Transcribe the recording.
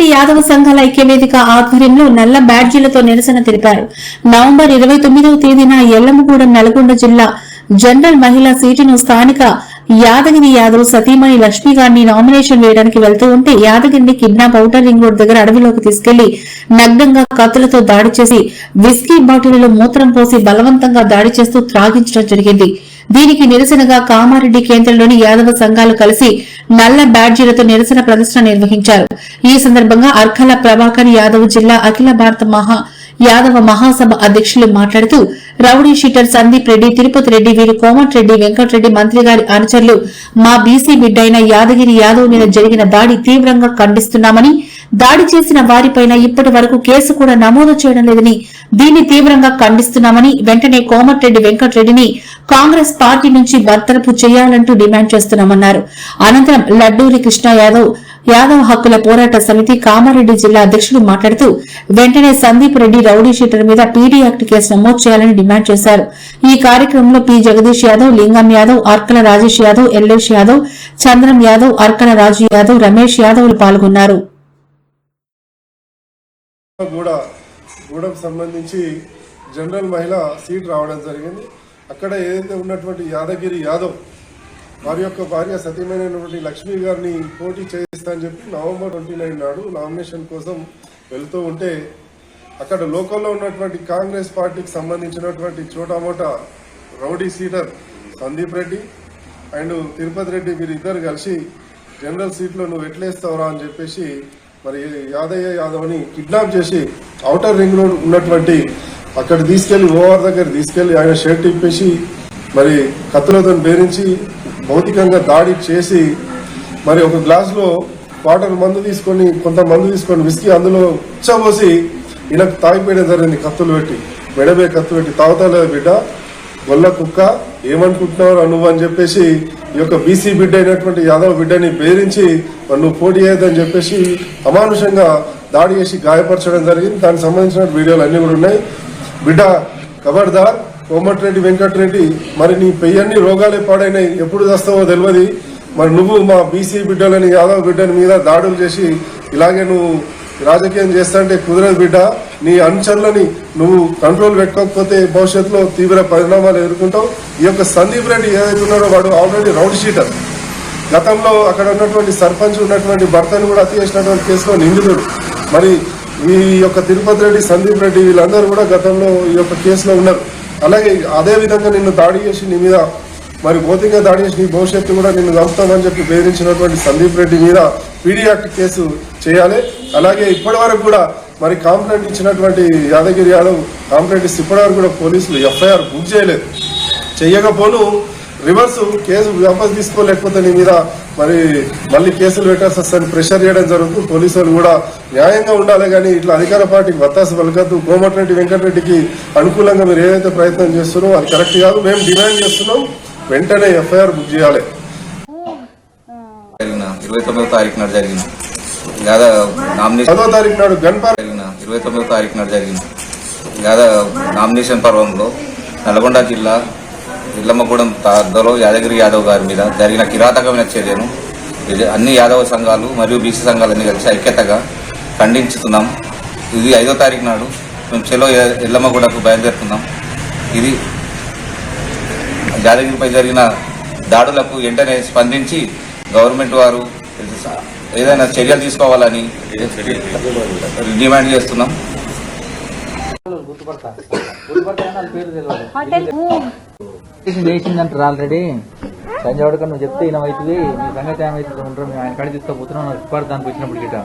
రెడ్డి యాదవ సంఘాల ఐక్యవేదిక ఆధ్వర్యంలో నల్ల బ్యాడ్జీలతో నిరసన తెలిపారు. నవంబర్ ఇరవై తొమ్మిదవ తేదీన ఎల్లమ్మగూడెం నల్గొండ జిల్లా జనరల్ మహిళా సీటును స్థానిక యాదగిరి యాదవ్ సతీమణి లక్ష్మి గారిని నామినేషన్ వేయడానికి వెళ్తూ ఉంటే యాదగిరిని కిడ్నాప్ ఔటర్ రింగ్ రోడ్ దగ్గర అడవిలోకి తీసుకెళ్ళి నగ్నంగా కత్తులతో దాడి చేసి విస్కీ బాటిల్లో మూత్రం పోసి బలవంతంగా దాడి చేస్తూ త్రాగించడం జరిగింది. దీనికి నిరసనగా కామారెడ్డి కేంద్రంలోని యాదవ సంఘాలు కలిసి నల్ల బ్యాడ్జీలతో నిరసన ప్రదర్శన నిర్వహించారు. ఈ సందర్భంగా అర్కల ప్రభాకర్ యాదవ్ జిల్లా అఖిల భారత మహా యాదవ మహాసభ అధ్యక్షులు మాట్లాడుతూ రౌడీ షీటర్ సందీప్ రెడ్డి తిరుపతి రెడ్డి వీరు కోమటిరెడ్డి వెంకటరెడ్డి మంత్రి గారి అనుచరులు మా బీసీ బిడ్డైన యాదగిరి యాదవ్ మీద జరిగిన దాడి తీవ్రంగా ఖండిస్తున్నామని దాడి చేసిన వారిపైన ఇప్పటి వరకు కేసు కూడా నమోదు చేయడం లేదని దీన్ని తీవ్రంగా ఖండిస్తున్నామని వెంటనే కోమటిరెడ్డి వెంకటరెడ్డిని కాంగ్రెస్ పార్టీ నుంచి బర్తరపు చేయాలంటూ డిమాండ్ చేస్తున్నామన్నారు. అనంతరం లడ్డూరి కృష్ణ యాదవ్ యాదవ్ హక్కుల పోరాట సమితి కామారెడ్డి జిల్లా అధ్యక్షుడు మాట్లాడుతూ వెంటనే సందీప్ రెడ్డి రౌడీ షీటర్ మీద పీడీ యాక్ట్ కేసు నమోదు చేయాలని డిమాండ్ చేశారు. ఈ కార్యక్రమంలో పి జగదీష్ యాదవ్ లింగం యాదవ్ అర్కల రాజేష్ యాదవ్ ఎల్లేష్ యాదవ్ చంద్రం యాదవ్ అర్కల రాజు యాదవ్ రమేష్ యాదవ్ పాల్గొన్నారు. కూడా గూడెం సంబంధించి జనరల్ మహిళ సీట్ రావడం జరిగింది. అక్కడ ఏదైతే ఉన్నటువంటి యాదగిరి యాదవ్ వారి యొక్క భార్య సతీమైనటువంటి లక్ష్మి గారిని పోటీ చేయిస్తా అని చెప్పి నవంబర్ ట్వంటీ నైన్ నాడు నామినేషన్ కోసం వెళ్తూ ఉంటే అక్కడ లోకల్లో ఉన్నటువంటి కాంగ్రెస్ పార్టీకి సంబంధించినటువంటి చోటామోట rowdy sheeter Sandeep Reddy and Tirupati Reddy వీరిద్దరు కలిసి జనరల్ సీట్లో నువ్వు ఎట్లేస్తావురా అని చెప్పేసి మరి యాదయ్య యాదవ్ని కిడ్నాప్ చేసి ఔటర్ రింగ్ రోడ్ ఉన్నటువంటి అక్కడ తీసుకెళ్ళి ఓవర్ దగ్గర తీసుకెళ్ళి ఆయన షర్ట్ ఇప్పేసి మరి కత్తులతో బేరించి భౌతికంగా దాడి చేసి మరి ఒక గ్లాస్లో వాటర్ మందు తీసుకొని కొంత మందు తీసుకొని విసికి అందులో ఉచ్చబోసి ఈయనకు తాగిపోయడం జరిగింది కత్తులు పెట్టి మెడబే కత్తులు పెట్టి తాగుతలేదు బిడ్డ? గొల్ల కుక్క ఏమనుకుంటున్నావు నువ్వు అని చెప్పేసి ఈ యొక్క బీసీ బిడ్డ అయినటువంటి యాదవ్ బిడ్డని బెదిరించి నువ్వు పోటీ చేయదని చెప్పేసి అమానుషంగా దాడి చేసి గాయపరచడం జరిగింది. దానికి సంబంధించిన వీడియోలు అన్నీ కూడా ఉన్నాయి. బిడ్డ కబర్దార్ కోమటిరెడ్డి వెంకటరెడ్డి మరి నీ పెయ్యన్ని రోగాలే పాడైనాయి. ఎప్పుడు తెస్తావో తెలియదు మరి నువ్వు మా బీసీ బిడ్డలని యాదవ్ బిడ్డని మీద దాడులు చేసి ఇలాగే నువ్వు రాజకీయం చేస్తాంటే కుదరదు బిడ్డ. నీ అనుచరులని నువ్వు కంట్రోల్ పెట్టుకోకపోతే భవిష్యత్తులో తీవ్ర పరిణామాలు ఎదుర్కొంటావు. ఈ యొక్క సందీప్ రెడ్డి ఏదైతే ఉన్నాడో వాడు ఆల్రెడీ రౌడ్ షీటర్ గతంలో అక్కడ ఉన్నటువంటి సర్పంచ్ ఉన్నటువంటి భర్తను కూడా అతి చేసినటువంటి కేసులో నిందితుడు. మరి ఈ యొక్క తిరుపతి రెడ్డి సందీప్ రెడ్డి వీళ్ళందరూ కూడా గతంలో ఈ యొక్క కేసులో ఉన్నారు. అలాగే అదే విధంగా నిన్ను దాడి చేసి నీ మీద మరి భౌతికంగా దాడి చేసి నీ భవిష్యత్తు కూడా నిన్ను చంపుతామని చెప్పి బెదిరించినటువంటి సందీప్ రెడ్డి మీద పీడీ యాక్ట్ కేసు చేయాలి. అలాగే ఇప్పటి వరకు కూడా మరి కాంప్లైంట్ ఇచ్చినటువంటి యాదగిరి యాదవ్ కాంప్లైంట్ ఇస్తే ఇప్పటివరకు కూడా పోలీసులు ఎఫ్ఐఆర్ బుక్ చేయలేదు. చెయ్యకపోను రివర్స్ కేసు వాపస్ తీసుకోలేకపోతే నీ మీద మరి మళ్ళీ కేసులు పెట్టాల్సి వస్తుందని ప్రెషర్ చేయడం జరుగుతుంది. పోలీసులు కూడా న్యాయంగా ఉండాలి కానీ ఇట్లా అధికార పార్టీకి వత్తాసు పలకద్దు. కోమటిరెడ్డి వెంకటరెడ్డికి అనుకూలంగా మీరు ఏదైతే ప్రయత్నం చేస్తున్నారో అది కరెక్ట్ కాదు. మేము డిమాండ్ చేస్తున్నాం వెంటనే ఎఫ్ఐఆర్ బుక్ చేయాలి. ఇరవై తొమ్మిదో తారీఖు జరిగింది. నామినేషన్ జరిగిన ఇరవై తొమ్మిదో తారీఖు నాడు జరిగింది. నామినేషన్ పర్వంలో నల్గొండ జిల్లా ఇల్లమ్మగూడెం తాద్దలో యాదగిరి యాదవ్ గారి మీద జరిగిన కిరాతకమైన చర్యను ఇది అన్ని యాదవ సంఘాలు మరియు బీసీ సంఘాలన్నీ కలిసి ఐక్యతగా ఖండించుతున్నాం. ఇది ఐదో తారీఖు నాడు మేము చెలో ఇల్లమ్మగూడకు బయలుదేరుతున్నాం. ఇది యాదగిరిపై జరిగిన దాడులకు వెంటనే స్పందించి గవర్నమెంట్ వారు ఏదైనా చర్యలు తీసుకోవాలని డిమాండ్ చేస్తున్నాం. వేసిందంటారు ఆల్రెడీ? సంజయ్ వాడుక నువ్వు చెప్తే ఈయన అవుతుంది నీ సంగతి ఏమైతుంది ఉంటారు మేము ఆయన కాడికి తీసుకోపోతున్నాం నాకు దానికి వచ్చినప్పుడు గిట్ట.